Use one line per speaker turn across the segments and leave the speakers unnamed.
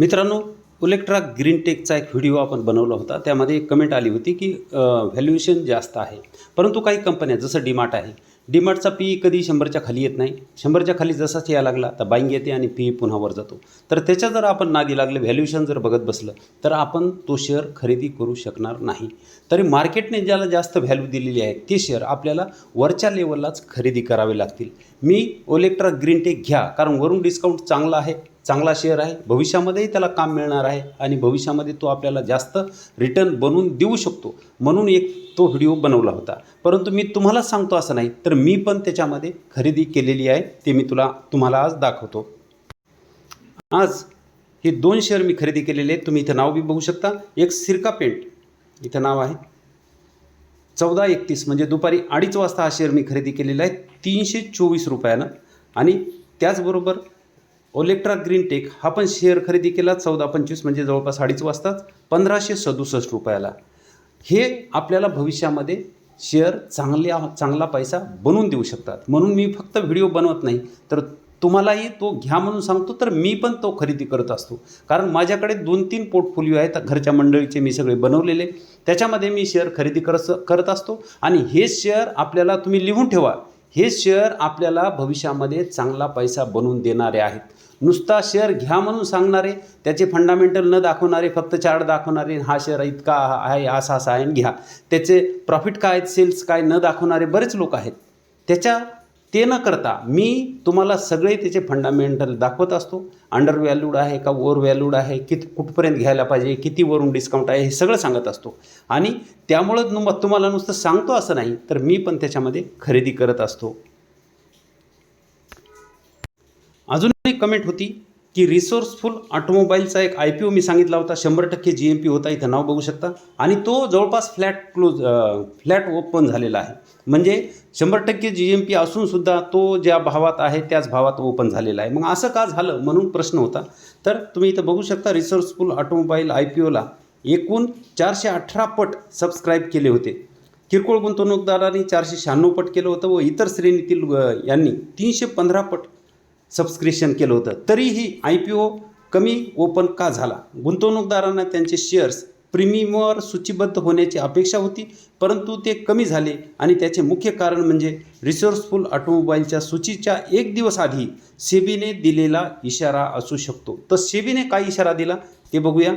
मित्रांनो उलेक्ट्रा ग्रीन टेकचा एक व्हिडिओ आपण बनवला होता. त्यामध्ये एक कमेंट आली होती की व्हॅल्युएशन जास्त आहे. परंतु काही कंपन्या जसं डीमार्ट आहे. डीमार्टचा पी कधी शंभरच्या खाली येत नाही. शंभरच्या खाली जसाच यायला लागला तर बाईंग येते आणि पी पुन्हा वर जातो. तर त्याच्या जर आपण नादी लागले व्हॅल्युएशन जर बघत बसलं तर आपण तो शेअर खरेदी करू शकणार नाही. तरी मार्केटने ज्याला जास्त व्हॅल्यू दिलेली आहे ते शेअर आपल्याला वरच्या लेवललाच खरेदी करावे लागतील. मी ओलेक्ट्रा ग्रीन टेक घ्या कारण वरून डिस्काउंट चांगला आहे. चांगला शेअर आहे. भविष्यामध्येही त्याला काम मिळणार आहे आणि भविष्यामध्ये तो आपल्याला जास्त रिटर्न बनवून देऊ शकतो. म्हणून एक तो व्हिडिओ बनवला होता. परंतु मी तुम्हाला सांगतो असं नाही तर मी पण त्याच्यामध्ये खरेदी केलेली आहे. ते मी तुला तुम्हाला आज दाखवतो. आज हे दोन शेअर मी खरेदी केलेले आहेत. तुम्ही इथं नाव बी बघू शकता. एक सिरका पेंट इथं नाव आहे. चौदा एकतीस म्हणजे दुपारी अडीच वाजता हा शेअर मी खरेदी केलेला आहे. तीनशे चोवीस रुपयानं. आणि त्याचबरोबर ओलेक्ट्रा ग्रीन टेक हा पण शेअर खरेदी केला चौदा पंचवीस म्हणजे जवळपास अडीच वाजताच पंधराशे सदुसष्ट रुपयाला. हे आपल्याला भविष्यामध्ये शेअर चांगल्या चांगला पैसा बनवून देऊ शकतात. म्हणून मी फक्त व्हिडिओ बनवत नाही. तर तुम्हालाही तो घ्या म्हणून सांगतो तर मी पण तो खरेदी करत असतो. कारण माझ्याकडे दोन तीन पोर्टफोलिओ आहेत घरच्या मंडळीचे मी सगळे बनवलेले. त्याच्यामध्ये मी शेअर खरेदी करत करत असतो. आणि हे शेअर आपल्याला तुम्ही लिहून ठेवा. हे शेअर आपल्याला भविष्यामध्ये चांगला पैसा बनवून देणारे आहेत. नुसता शेअर घ्या म्हणून सांगणारे त्याचे फंडामेंटल न दाखवणारे फक्त चार्ट दाखवणारे हा शेअर इतका आहे असा असा आहे आणि घ्या. त्याचे प्रॉफिट काय आहेत सेल्स काय न दाखवणारे बरेच लोक आहेत. त्याच्या ते न करता मी तुम्हाला सगळे त्याचे फंडामेंटल दाखवत असतो. अंडर व्हॅल्यूड आहे का ओव्हर व्हॅल्यूड आहे किती कुठपर्यंत घ्यायला पाहिजे किती वरून डिस्काउंट आहे हे सगळं सांगत असतो. आणि त्यामुळं नु तुम्हाला नुसतं सांगतो असं नाही तर मी पण त्याच्यामध्ये खरेदी करत असतो. अजून एक कमेंट होती की रिसोर्सफुल ऑटोमोबाईलचा एक आय पी ओ मी सांगितला होता. शंभर टक्के जी एम पी होता. इथं नाव बघू शकता. आणि तो जवळपास फ्लॅट क्लोज फ्लॅट ओपन झालेला आहे. म्हणजे शंभर टक्के जी एम पी असूनसुद्धा तो ज्या भावात आहे त्याच भावात ओपन झालेला आहे. मग असं का झालं म्हणून प्रश्न होता. तर तुम्ही इथं बघू शकता रिसोर्सफुल ऑटोमोबाईल आय पी ओला एकूण चारशे अठरा पट सबस्क्राईब केले होते. किरकोळ गुंतवणूकदारांनी चारशे शहाण्णव पट केलं होतं व इतर श्रेणीतील यांनी तीनशे पंधरा पट सबस्क्रिप्शन केलं होतं. तरीही आय पी ओ कमी ओपन का झाला? गुंतवणूकदारांना त्यांचे शेअर्स प्रीमियमवर सूचीबद्ध होण्याची अपेक्षा होती परंतु ते कमी झाले आणि त्याचे मुख्य कारण म्हणजे रिसोर्सफुल ऑटोमोबाईलच्या सूचीच्या एक दिवस आधी सेबीने दिलेला इशारा असू शकतो. तर सेबीने काय इशारा दिला? ते बघूया.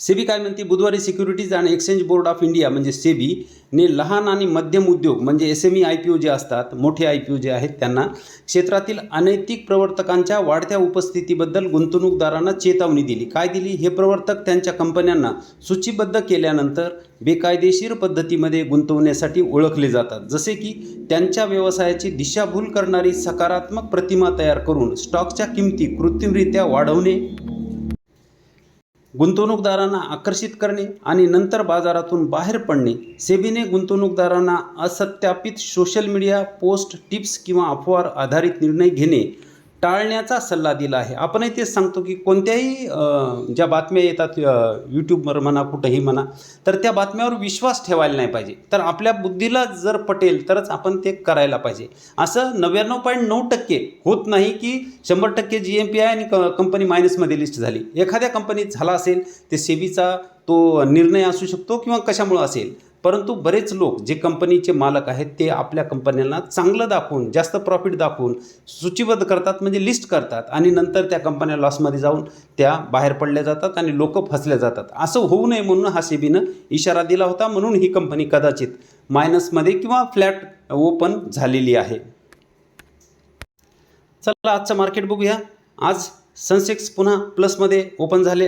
सेबी काय म्हणते? बुधवारी सिक्युरिटीज आणि एक्सचेंज बोर्ड ऑफ इंडिया म्हणजे सेबीने लहान आणि मध्यम उद्योग म्हणजे S M E I P O जे असतात मोठे आय पी ओ जे आहेत त्यांना क्षेत्रातील अनैतिक प्रवर्तकांच्या वाढत्या उपस्थितीबद्दल गुंतवणूकदारांना चेतावणी दिली. काय दिली? हे प्रवर्तक त्यांच्या कंपन्यांना सूचीबद्ध केल्यानंतर बेकायदेशीर पद्धतीमध्ये गुंतवण्यासाठी ओळखले जातात. जसे की त्यांच्या व्यवसायाची दिशाभूल करणारी सकारात्मक प्रतिमा तयार करून स्टॉकच्या किमती कृत्रिमरित्या वाढवणे गुंतवणूकदारांना आकर्षित करणे आणि नंतर बाजारातून बाहेर पडणे सेबीने गुंतवणूकदारांना असत्यापित सोशल मीडिया पोस्ट टिप्स किंवा अफवावर आधारित निर्णय घेणे टाळण्याचा सल्ला दिला आहे. आपणही तेच सांगतो की कोणत्याही ज्या बातम्या येतात यूट्यूबवर म्हणा कुठंही म्हणा तर त्या बातम्यावर विश्वास ठेवायला नाही पाहिजे. तर आपल्या बुद्धीला जर पटेल तरच आपण ते करायला पाहिजे. असं नव्याण्णव पॉईंट नऊ टक्के होत नाही की शंभर टक्के जी एम पी आहे आणि क कंपनी मायनसमध्ये लिस्ट झाली. एखाद्या कंपनीत झाला असेल ते सेबीचा तो निर्णय असू शकतो किंवा कशामुळं असेल. परंतु बरेच लोक जे कंपनीचे मालक आहेत ते आपल्या कंपन्यांना चांगलं दाखवून जास्त प्रॉफिट दाखवून सूचीबद्ध करतात म्हणजे लिस्ट करतात आणि नंतर त्या कंपन्या लॉसमध्ये जाऊन त्या बाहेर पडल्या जातात आणि लोक फसल्या जातात. असं होऊ नये म्हणून हा सेबीनं इशारा दिला होता म्हणून ही कंपनी कदाचित मायनसमध्ये किंवा फ्लॅट ओपन झालेली आहे. चला आजचं मार्केट बघूया. आज सनसेक्स पुन्हा प्लसमध्ये ओपन झाले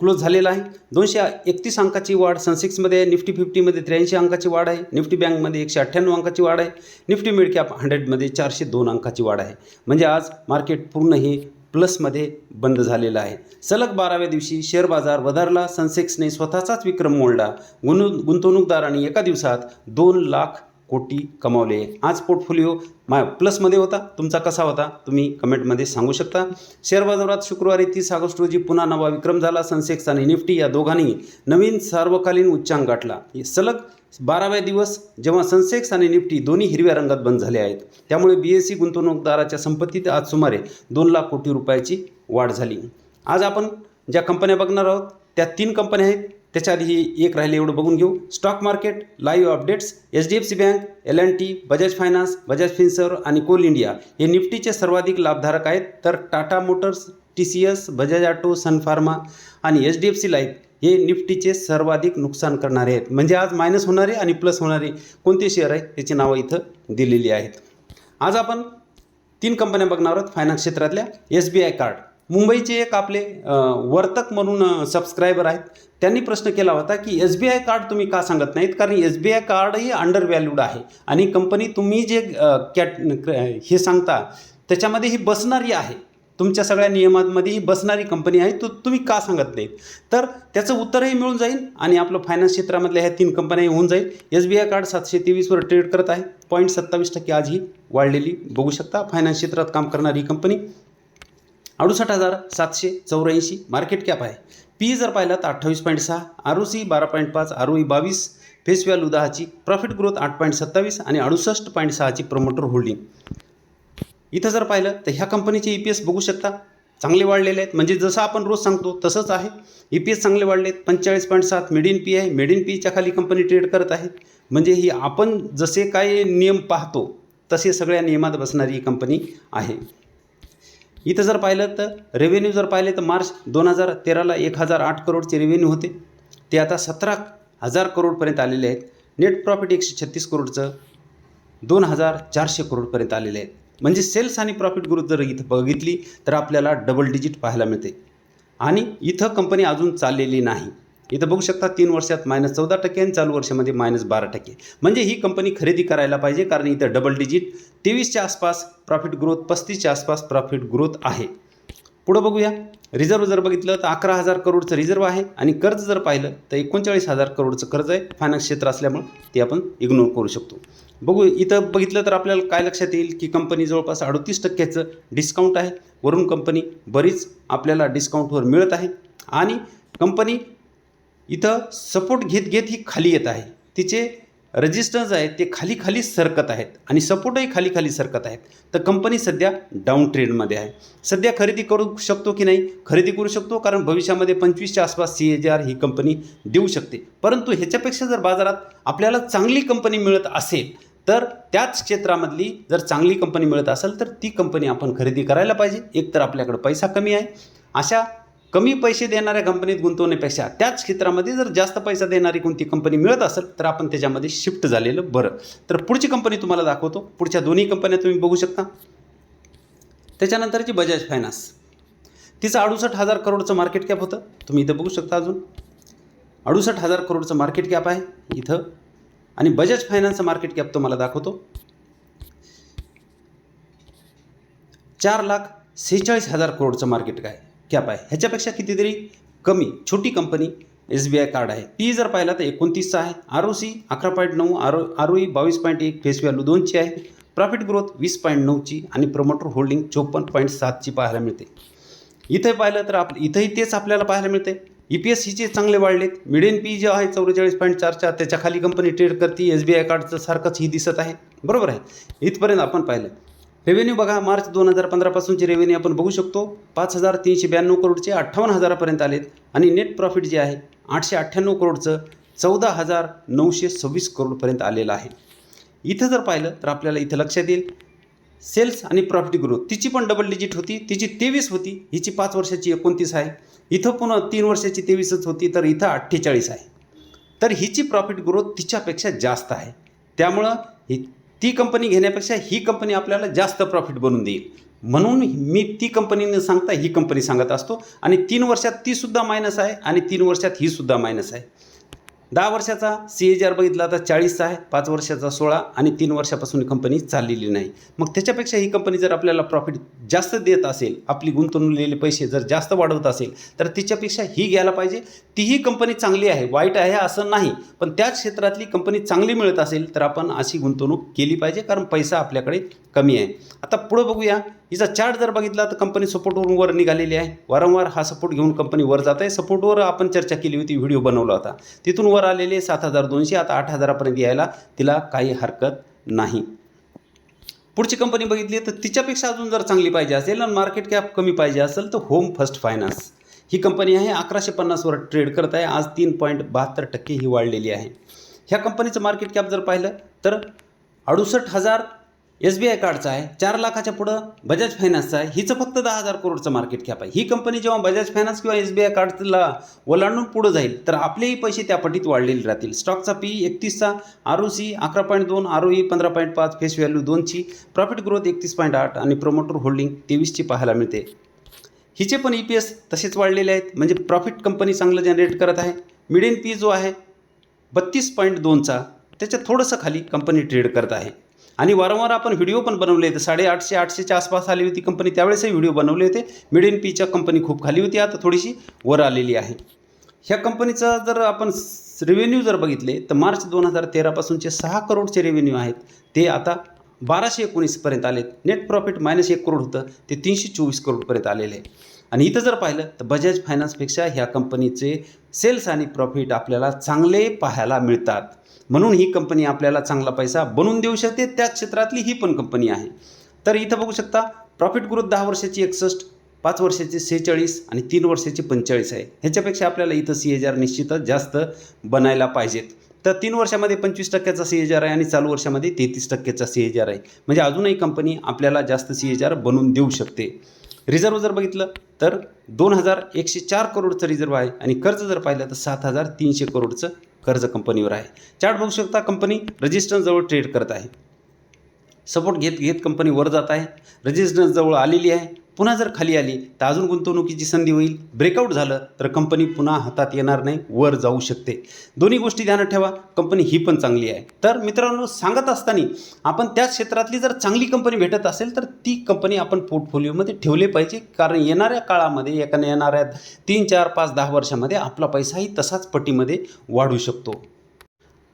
क्लोज झालेला आहे. दोनशे एकतीस अंकाची वाढ सनसेक्समध्ये आहे. निफ्टी फिफ्टीमध्ये त्र्याऐंशी अंकाची वाढ आहे. निफ्टी बँकमध्ये एकशे अठ्ठ्याण्णव अंकाची वाढ आहे. निफ्टी मिडकॅप हंड्रेडमध्ये चारशे दोन अंकाची वाढ आहे. म्हणजे आज मार्केट पूर्ण हे प्लसमध्ये बंद झालेलं आहे. सलग बाराव्या दिवशी शेअर बाजार वधारला. सनसेक्सने स्वतःचाच विक्रम मोडला. गुंतव गुंतवणूकदारांनी एका दिवसात दोन लाख कोटी कमावले. आज पोर्टफोलिओ मा प्लसमध्ये होता. तुमचा कसा होता? तुम्ही कमेंटमध्ये सांगू शकता. शेअर बाजारात शुक्रवारी तीस ऑगस्ट रोजी पुन्हा नवा विक्रम झाला. सनसेक्स आणि निफ्टी या दोघांनी नवीन सार्वकालीन उच्चांक गाठला. सलग बाराव्या दिवस जेव्हा सनसेक्स आणि निफ्टी दोन्ही हिरव्या रंगात बंद झाले आहेत. त्यामुळे बी एस सी गुंतवणूकदाराच्या संपत्तीत आज सुमारे दोन लाख कोटी रुपयाची वाढ झाली. आज आपण ज्या कंपन्या बघणार आहोत त्या तीन कंपन्या आहेत. त्याच्या आधी ही एक राहिले एवढं बघून घेऊ. Stock market live updates H D F C Bank L and T Bajaj Finance Bajaj Finserv आणि कोल इंडिया हे निफ्टीचे सर्वाधिक लाभधारक आहेत. तर Tata Motors T C S Bajaj Auto Sun Pharma आणि H D F C Life हे निफ्टीचे सर्वाधिक नुकसान करणारे आहेत. म्हणजे आज मायनस होणारे आणि प्लस होणारे कोणते शेअर आहेत त्याची नावं इथं दिलेली आहेत. आज आपण तीन कंपन्या बघणार आहोत. फायनान्स क्षेत्रातल्या एस बी आय कार्ड मुंबईचे एक आपले वर्तक म्हणून सबस्क्रायबर आहेत. त्यांनी प्रश्न केला होता की एस बी आय कार्ड तुम्ही का सांगत नाहीत? कारण एस बी आय कार्डही अंडर व्हॅल्यूड आहे. आणि कंपनी तुम्ही जे कॅट हे सांगता त्याच्यामध्ये ही बसणारी आहे. तुमच्या सगळ्या नियमांमध्ये ही बसणारी कंपनी आहे. तो तुम्ही का सांगत नाहीत? तर त्याचं उत्तरही मिळून जाईल आणि आपलं फायनान्स क्षेत्रामधल्या ह्या तीन कंपन्या होऊन जाईल. एस बी आय कार्ड सातशे तेवीसवर ट्रेड करत आहे. पॉईंट सत्तावीस टक्के आज ही वाढलेली. बघू शकता फायनान्स क्षेत्रात काम करणारी ही कंपनी अडुसष्ट हजार सातशे चौऱ्याऐंशी मार्केट कॅप आहे. पी जर पाहिला तर अठ्ठावीस पॉईंट सहा आर ओ सी बारा पॉईंट पाच आर ओ ई बावीस फेस व्हॅल्यू दहाची प्रॉफिट ग्रोथ आठ पॉईंट सत्तावीस आणि अडुसष्ट पॉईंट सहाची प्रमोटर होल्डिंग इथं जर पाहिलं तर ह्या कंपनीचे ई पी एस बघू शकता. चांगले वाढलेले आहेत. म्हणजे जसं आपण रोज सांगतो तसंच आहे. ई पी एस चांगले वाढले आहेत. पंचेचाळीस पॉईंट सात मेड इन पी आहे. मेड इन पीच्या खाली कंपनी ट्रेड करत आहे. म्हणजे ही आपण जसे काय नियम पाहतो तसे सगळ्या नियमात बसणारी ही कंपनी आहे. इथं जर पाहिलं तर रेव्हेन्यू जर पाहिले तर मार्च दोन हजार तेराला एक हजार आठ करोडचे रेव्हेन्यू होते. ते आता सतरा हजार करोडपर्यंत आलेले आहेत. नेट प्रॉफिट एकशे छत्तीस करोडचं दोन हजार चारशे करोडपर्यंत आलेले आहेत. म्हणजे सेल्स आणि प्रॉफिट ग्रोथ जर इथं बघितली तर आपल्याला डबल डिजिट पाहायला मिळते. आणि इथं कंपनी अजून चाललेली नाही. इथं बघू शकता तीन वर्षात मायनस चौदा टक्के आणि चालू वर्षामध्ये मायनस बारा टक्के. म्हणजे ही कंपनी खरेदी करायला पाहिजे कारण इथं डबल डिजिट तेवीसच्या आसपास प्रॉफिट ग्रोथ पस्तीसच्या आसपास प्रॉफिट ग्रोथ आहे. पुढं बघूया. रिझर्व जर बघितलं तर अकरा हजार करोडचं रिझर्व आहे आणि कर्ज जर पाहिलं तर एकोणचाळीस हजार करोडचं कर्ज आहे. फायनान्स क्षेत्र असल्यामुळं ते आपण इग्नोर करू शकतो. बघू इथं बघितलं तर आपल्याला काय लक्षात येईल की कंपनी जवळपास अडतीस टक्क्याचं डिस्काउंट आहे. वरून कंपनी बरीच आपल्याला डिस्काउंटवर मिळत आहे. आणि कंपनी इथं सपोर्ट घेत घेत ही खाली येत आहे. तिचे रजिस्टर्स आहेत ते खाली खाली सरकत आहेत आणि सपोर्टही खाली खाली सरकत आहेत. तर कंपनी सध्या डाऊन ट्रेंडमध्ये आहे. सध्या खरेदी करू शकतो की नाही? खरेदी करू शकतो कारण भविष्यामध्ये पंचवीसच्या आसपास सी एच आर ही कंपनी देऊ शकते. परंतु ह्याच्यापेक्षा जर बाजारात आपल्याला चांगली कंपनी मिळत असेल तर त्याच क्षेत्रामधली जर चांगली कंपनी मिळत असेल तर ती कंपनी आपण खरेदी करायला पाहिजे. एक तर आपल्याकडं पैसा कमी आहे. अशा कमी पैसे देणाऱ्या कंपनीत गुंतवण्यापेक्षा त्याच क्षेत्रामध्ये जर जास्त पैसा देणारी कोणती कंपनी मिळत असेल तर आपण त्याच्यामध्ये शिफ्ट झालेलं बरं. तर पुढची कंपनी तुम्हाला दाखवतो. पुढच्या दोन्ही कंपन्या तुम्ही बघू शकता. त्याच्यानंतरची बजाज फायनान्स तिचं अडुसष्ट हजार करोडचं मार्केट कॅप होतं. तुम्ही इथं बघू शकता अजून. अडुसष्ट हजार करोडचं मार्केट कॅप आहे इथं. आणि बजाज फायनान्सचं मार्केट कॅप तुम्हाला दाखवतो. चार लाख सेहेचाळीस हजार करोडचं मार्केट काय कॅप आहे. ह्याच्यापेक्षा कितीतरी कमी छोटी company S B I card आहे. पी जर पाहिला तर एकोणतीसचा आहे. आर ओ सी अकरा पॉईंट नऊ R O R O E बावीस पॉईंट एक फेस व्हॅल्यू दोनची आहे. प्रॉफिट ग्रोथ वीस पॉईंट नऊची आणि प्रमोटर होल्डिंग चोपन्न पॉईंट सातची पाहायला मिळते. इथे पाहिलं तर आप इथंही तेच आपल्याला पाहायला मिळते. ई पी एस सीचे चांगले वाढलेत. मिडियन पी जे आहे चौवेचाळीस पॉईंट चारच्या त्याच्याखाली कंपनी ट्रेड करते. एस बी आय कार्डचं सारखंच ही दिसत आहे. बरोबर आहे. इथपर्यंत आपण पाहिलं. रेव्हेन्यू बघा मार्च दोन हजार पंधरापासूनचे रेव्हेन्यू आपण बघू शकतो. पाच हजार तीनशे ब्याण्णव करोडचे अठ्ठावन्न हजारापर्यंत आलेत. आणि नेट प्रॉफिट जे आहे आठशे अठ्ठ्याण्णव करोडचं चौदा हजार नऊशे सव्वीस करोडपर्यंत आलेलं आहे. इथं जर पाहिलं तर आपल्याला इथं लक्षात येईल. सेल्स आणि प्रॉफिट ग्रोथ तिची पण डबल डिजिट होती तिची तेवीस होती हिची पाच वर्षाची एकोणतीस आहे. इथं पुन्हा तीन वर्षाची तेवीसच होती तर इथं अठ्ठेचाळीस आहे. तर हिची प्रॉफिट ग्रोथ तिच्यापेक्षा जास्त आहे. त्यामुळं ही ती कंपनी घेण्यापेक्षा ही कंपनी आपल्याला जास्त प्रॉफिट बनवून देईल. म्हणून मी ती कंपनी न सांगता ही कंपनी सांगत असतो. आणि तीन वर्षात तीसुद्धा मायनस आहे आणि तीन वर्षात ही सुद्धा मायनस आहे. दहा वर्षाचा सी एच आर बघितला तर चाळीसचा आहे पाच वर्षाचा सोळा आणि तीन वर्षापासून ही कंपनी चाललेली नाही. मग त्याच्यापेक्षा ही कंपनी जर आपल्याला प्रॉफिट जास्त देत असेल आपली गुंतवलेले पैसे जर जास्त वाढवत असेल तर तिच्यापेक्षा ही घ्यायला पाहिजे. तीही कंपनी चांगली आहे वाईट आहे असं नाही पण त्याच क्षेत्रातली कंपनी चांगली मिळत असेल तर आपण अशी गुंतवणूक केली पाहिजे कारण पैसा आपल्याकडे कमी आहे. आता पुढं बघूया. हिचा चार्ट जर बघितला तर कंपनी सपोर्टवरून वर निघालेली आहे. वारंवार हा सपोर्ट घेऊन कंपनी वर जात आहे. सपोर्टवर आपण चर्चा केली होती व्हिडिओ बनवला होता. तिथून वर आलेले सात हजार दोनशे. आता आठ हजारापर्यंत यायला तिला काही हरकत नाही. पुढची कंपनी बघितली तर तिच्यापेक्षा अजून जर चांगली पाहिजे असेल आणि मार्केट कॅप कमी पाहिजे असेल तर होम फर्स्ट फायनान्स ही कंपनी आहे अकराशे पन्नासवर ट्रेड करत आहे. आज तीन पॉईंट बहात्तर टक्के ही वाढलेली आहे. ह्या कंपनीचं मार्केट कॅप जर पाहिलं तर अडुसष्ट हजार एस बी आय कार्डचा आहे चार लाखाच्या पुढं बजाज फायनान्सचा आहे. हिचं फक्त दहा हजार करोडचं मार्केट कॅप आहे. ही कंपनी जेव्हा बजाज फायनान्स किंवा एस बी आय कार्डला ओलांडून पुढं जाईल तर आपलेही पैसे त्या पटीत वाढलेले राहतील. स्टॉकचा पी एकतीसचा आर ओ सी अकरा पॉईंट दोन आर ओ ई पंधरा पॉईंट पाच फेस व्हॅल्यू दोनची प्रॉफिट ग्रोथ एकतीस पॉईंट आठ आणि प्रोमोटर होल्डिंग तेवीसची पाहायला मिळते. हिचे पण ई पी एस तसेच वाढलेले आहेत. म्हणजे प्रॉफिट कंपनी चांगलं जनरेट करत आहे. मिडियन पी जो आहे बत्तीस पॉईंट दोनचा त्याच्या थोडंसं खाली कंपनी ट्रेड करत आहे. आणि वारंवार आपण व्हिडिओ पण बनवले होते. साडेआठशे आठशेच्या आसपास आली होती कंपनी. त्यावेळेसही व्हिडिओ बनवले होते. मिडियन पीच्या कंपनी खूप खाली होती. आता थोडीशी वर आलेली आहे. ह्या कंपनीचा जर आपण रेव्हेन्यू जर बघितले तर मार्च दोन हजार तेरापासूनचे सहा करोडचे रेव्हेन्यू आहेत. ते आता बाराशे एकोणीसपर्यंत आलेत. नेट प्रॉफिट मायनस एक करोड होतं. ते तीनशे चोवीस करोडपर्यंत आलेले आहे. आणि इथं जर पाहिलं तर बजाज फायनान्सपेक्षा ह्या कंपनीचे सेल्स आणि प्रॉफिट आपल्याला चांगले पाहायला मिळतात. म्हणून ही कंपनी आपल्याला चांगला पैसा बनवून देऊ शकते. त्या क्षेत्रातली ही पण कंपनी आहे. तर इथं बघू शकता प्रॉफिट ग्रोथ दहा वर्षाची एकसष्ट पाच वर्षाची सेहेचाळीस आणि तीन वर्षाची पंचेचाळीस आहे. ह्याच्यापेक्षा आपल्याला इथं सी एच आर निश्चितच जास्त बनायला पाहिजेत. तर तीन वर्षामध्ये पंचवीस टक्क्याचा सी एच आर आहे आणि चालू वर्षामध्ये तेहतीस टक्क्याचा सी एच आर आहे. म्हणजे अजूनही कंपनी आपल्याला जास्त सी एच आर बनवून देऊ शकते. रिझर्व जर बघितलं तर दोन हजार एकशे चार करोडचं रिझर्व आहे आणि कर्ज जर पाहिलं तर सात हजार तीनशे करोडचं कर्ज कंपनीवर आहे. चार्ट बघू शकता कंपनी रजिस्टन्सजवळ ट्रेड करत आहे. सपोर्ट घेत घेत कंपनी वर जात आहे. रजिस्टन्सजवळ आलेली आहे. पुन्हा जर खाली आली तर अजून गुंतवणुकीची संधी होईल. ब्रेकआउट झालं तर कंपनी पुन्हा हातात येणार नाही वर जाऊ शकते. दोन्ही गोष्टी ध्यानात ठेवा कंपनी ही पण चांगली आहे. तर मित्रांनो सांगत असताना आपण त्या क्षेत्रातली जर चांगली कंपनी भेटत असेल तर ती कंपनी आपण पोर्टफोलिओमध्ये ठेवले पाहिजे. कारण येणाऱ्या काळामध्ये एकाने येणाऱ्या तीन चार पाच दहा वर्षामध्ये आपला पैसाही तसाच पटीमध्ये वाढू शकतो.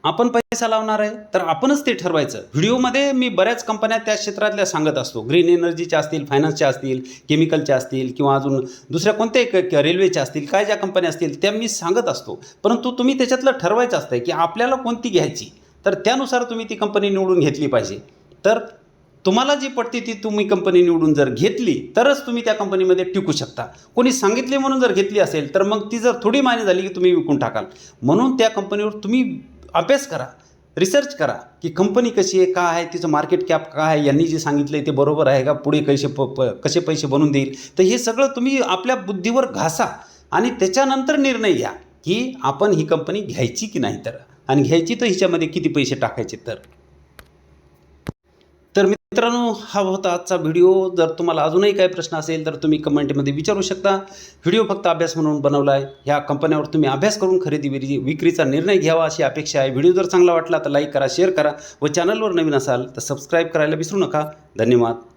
आपण पैसा लावणार आहे तर आपणच ते ठरवायचं. व्हिडिओमध्ये मी बऱ्याच कंपन्या त्या क्षेत्रातल्या सांगत असतो. ग्रीन एनर्जीच्या असतील फायनान्सच्या असतील केमिकलच्या असतील किंवा अजून दुसऱ्या कोणत्याही क- रेल्वेच्या असतील काय ज्या कंपन्या असतील त्या मी सांगत असतो. परंतु तुम्ही त्याच्यातलं ठरवायचं असतं की आपल्याला कोणती घ्यायची? तर त्यानुसार तुम्ही ती कंपनी निवडून घेतली पाहिजे. तर तुम्हाला जी पडते ती तुम्ही कंपनी निवडून जर घेतली तरच तुम्ही त्या कंपनीमध्ये टिकू शकता. कोणी सांगितले म्हणून जर घेतली असेल तर मग ती जर थोडी मान्य झाली की तुम्ही विकून टाकाल. म्हणून त्या कंपनीवर तुम्ही अभ्यास करा रिसर्च करा की कंपनी कशी आहे का आहे तिचं मार्केट कॅप काय आहे यांनी जे सांगितलं आहे ते बरोबर आहे का? पुढे कसे प प कसे पैसे बनवून देईल? तर हे सगळं तुम्ही आपल्या बुद्धीवर घासा आणि त्याच्यानंतर निर्णय घ्या की आपण ही कंपनी घ्यायची की नाही तर. आणि घ्यायची तर हिच्यामध्ये किती पैसे टाकायचे तर? मित्रांनो हा होता आजचा व्हिडिओ. जर तुम्हाला अजूनही काही प्रश्न असेल तर तुम्ही कमेंटमध्ये विचारू शकता. व्हिडिओ फक्त अभ्यास म्हणून बनवला आहे ह्या कंपन्यावर तुम्ही अभ्यास करून खरेदी विक्रीचा निर्णय घ्यावा अशी अपेक्षा आहे. व्हिडिओ जर चांगला वाटला तर लाईक करा शेअर करा व चॅनलवर नवीन असाल तर सबस्क्राईब करायला विसरू नका. धन्यवाद.